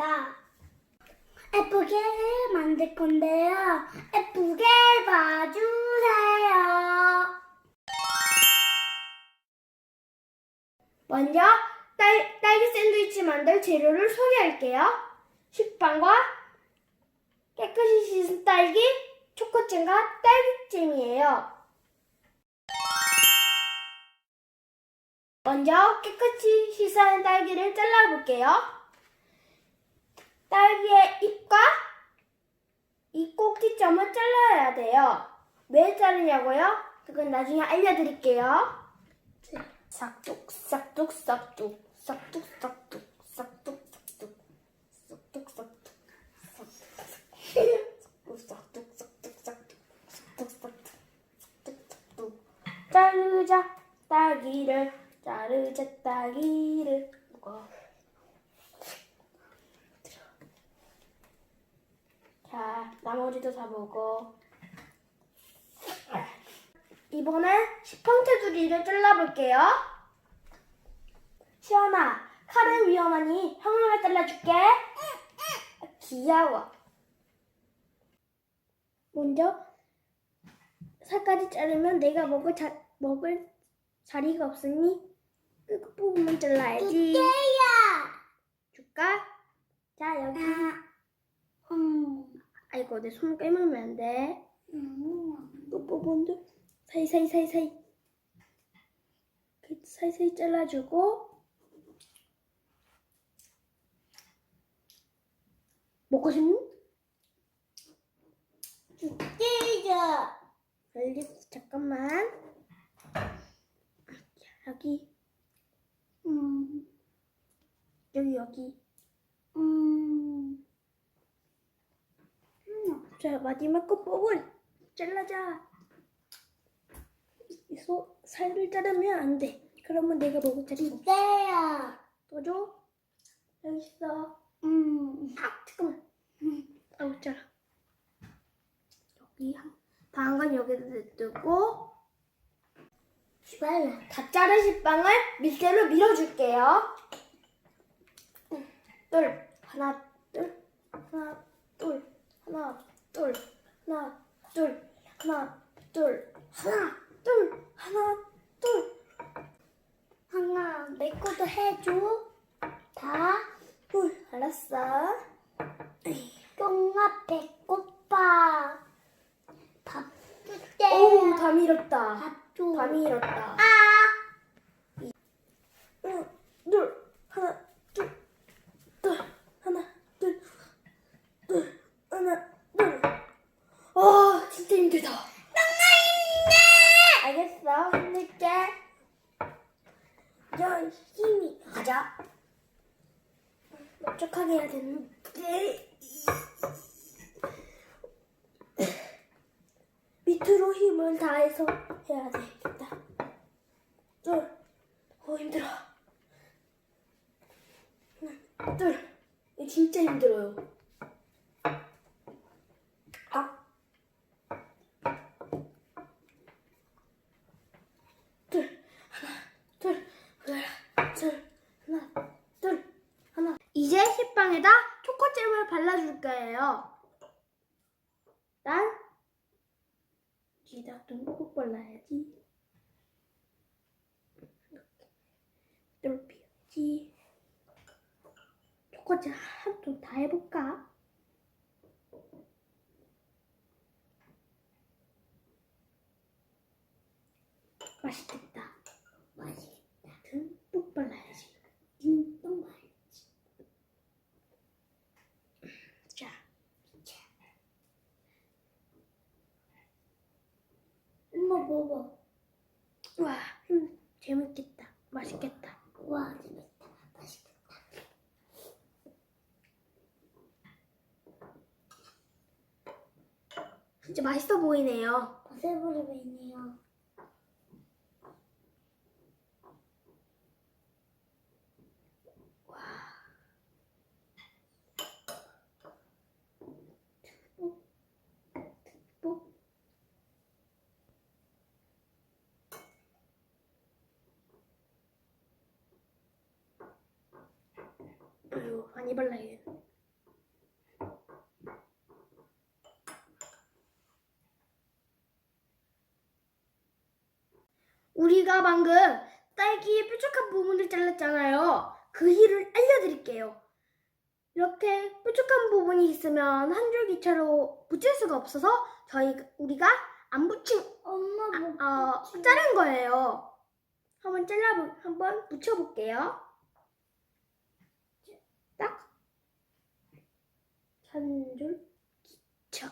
겁니다. 예쁘게 만들 건데요. 예쁘게 봐주세요. 먼저 딸, 딸기 샌드위치 만들 재료를 소개할게요. 식빵과 깨끗이 씻은 딸기, 초코잼과 딸기잼이에요. 먼저 깨끗이 씻은 딸기를 잘라볼게요. 딸기의 잎과 이 꼭지점을 잘라야 돼요. 왜 자르냐고요? 그건 나중에 알려드릴게요. 싹둑 싹둑 싹둑 싹둑 싹둑 싹둑 싹둑 싹둑 싹둑 싹둑 싹둑 싹둑 싹둑 자르자 딸기를 자르자 딸기를 자 나머지도 다 먹어 이번엔 시펑테두리를 잘라볼게요. 시연아, 칼은 위험하니 형아가 잘라줄게. 귀여워. 먼저 살까지 자르면 내가 먹을 자, 먹을 자리가 없으니 끝 부분만 잘라야지. 줄까? 자 여기. 음. 아이고 내손 깨물면 안 돼. 음. 끝 부분도 사이사이 사이사이 사이사이 잘라주고 먹고 싶니? 깨야. 알겠어 잠깐만 자, 여기 음. 여기 여기 음. 자 마지막 끝부분 잘라자. 이 소, 살을 자르면 안돼. 그러면 내가 먹을 자리 없어. 깨야. 떠줘. 여기 있어. 음. 아 잠깐만. 아우 짜라. 여기 건 여기다 냅두고. 빨라. 다 자르신 빵을 밀대로 밀어줄게요. 둘 하나 둘 하나 둘 하나 둘 하나 둘 하나 둘 하나 둘 하나 둘 항아, 내 것도 해줘. 다. 둘 알았어 똥아 배고파. 밥 줄게. 오우 다 밀었다 밥 줘. 다 밀었다 아. 응, 둘, 하나, 둘, 둘, 하나, 둘, 둘, 하나, 둘. 아, 진짜 힘들다. 알겠어, 힘낼게. 야, 힘이 가자. 넓적하게 해야 되는데. 밑으로 힘을 다해서 해야 되겠다. 둘, 어 힘들어. 하나, 둘. 진짜 힘들어요. 아. 둘, 하나, 둘, 하나, 둘, 하나, 둘, 하나. 이제 식 빵에다 초코잼을 발라줄 거예요. 난 뒤에다 듬뿍 발라야지. 똘피지 초코잼 한통 다 해볼까? 맛있겠다. 맛있겠다. 듬뿍 발라야지. 진동 맛있지. 자, 엄마 먹어. 와, 음, 재밌겠다. 맛있겠다. 와, 재밌다. 맛있겠다. 진짜 맛있어 보이네요. 버섯버리고 있네요. 많이 발라야겠네. 우리가 방금 딸기의 뾰족한 부분을 잘랐잖아요. 그 이유를 알려드릴게요. 이렇게 뾰족한 부분이 있으면 한 줄기차로 붙일 수가 없어서 저희 우리가 안 붙인 엄마 못 어. 자른 거예요. 한번 잘라 한번 붙여볼게요. 한 줄 기차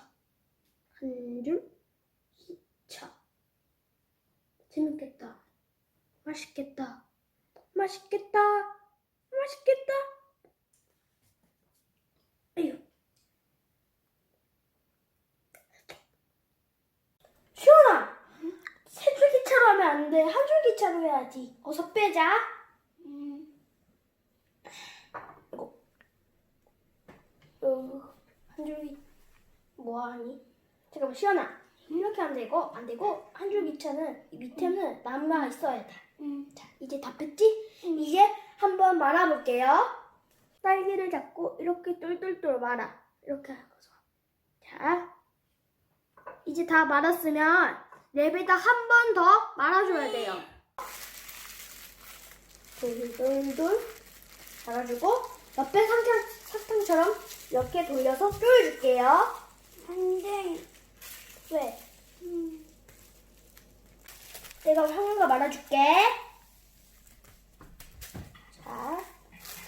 한 줄 기차 재밌겠다. 맛있겠다. 맛있겠다. 맛있겠다. 아유. 시원아! 세 줄 기차로 하면 안 돼. 한 줄 기차로 해야지. 어서 빼자. 음. 어, 한 줄기 뭐하니? 잠깐만 시원아. 이렇게 하면 되고 안 되고 한 줄기 차는 이 밑에는 남아 있어야 돼. 음. 자 이제 다 뺐지? 이제 한번 말아볼게요. 딸기를 잡고 이렇게 똘똘똘 말아. 이렇게 하고서. 자 이제 다 말았으면 랩에다 한 번 더 말아줘야 돼요. 돌돌돌 말아주고 옆에 상장, 사탕처럼 이렇게 돌려서 쪼여줄게요. 안 돼. 왜? 음. 내가 형아가 말아줄게. 자,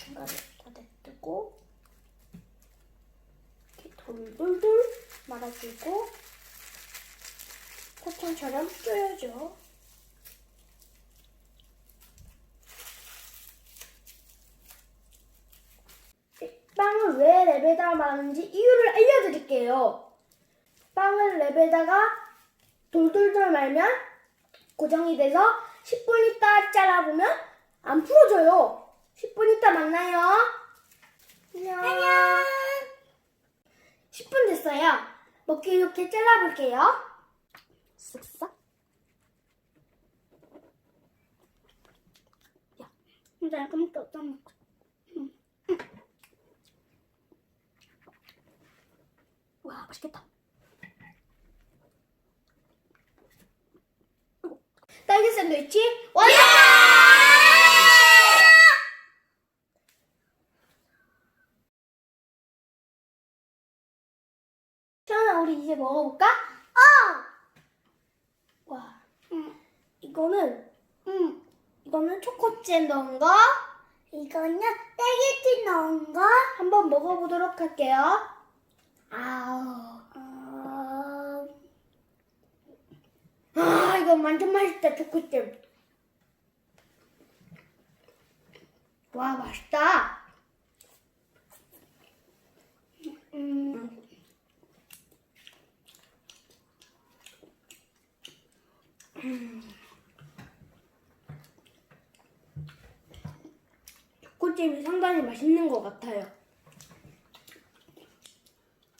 중간에 다 냅두고 이렇게 돌돌돌 말아주고 사탕처럼 쪼여줘. 빵을 왜 랩에다가 말하는지 이유를 알려드릴게요. 빵을 랩에다가 돌돌돌 말면 고정이 돼서 10분 있다 잘라보면 안 풀어져요. 10분 있다 만나요. 안녕. 안녕. 10분 됐어요. 먹기 이렇게 잘라볼게요. 쓱싹. 나 그럼 또 떠먹고. 와, 맛있겠다. 딸기 샌드위치 완성! 시원아, 우리 이제 먹어볼까? 어! 와, 음. 이거는, 음, 이거는 초코잼 넣은 거 이거는 딸기티 넣은 거. 한번 먹어보도록 할게요. 아우. 어. 아, 이거 완전 맛있다, 초코잼. 와, 맛있다. 음. 초코잼이 상당히 맛있는 것 같아요.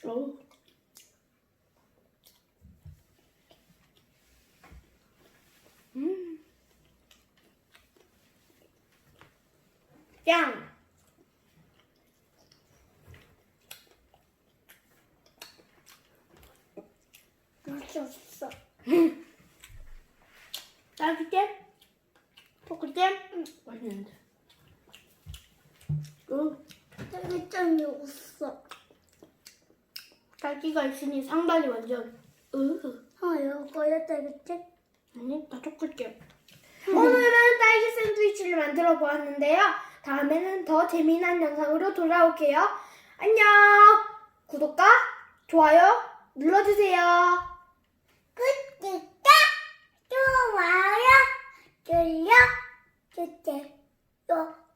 어우. 음. 짱! 맛있어. 딸기잼? 초코잼? 음, 맛있는데. 음, 딸기잼이 없어. 딸기가 있으니 상당히 완전, 으흐. 어, 이거야 딸기잼? 아니, 다 초코잼. 오늘은 딸기 샌드위치를 만들어 보았는데요. 다음에는 더 재미난 영상으로 돌아올게요. 안녕! 구독과 좋아요 눌러주세요. 구독과 좋아요 눌러주세요.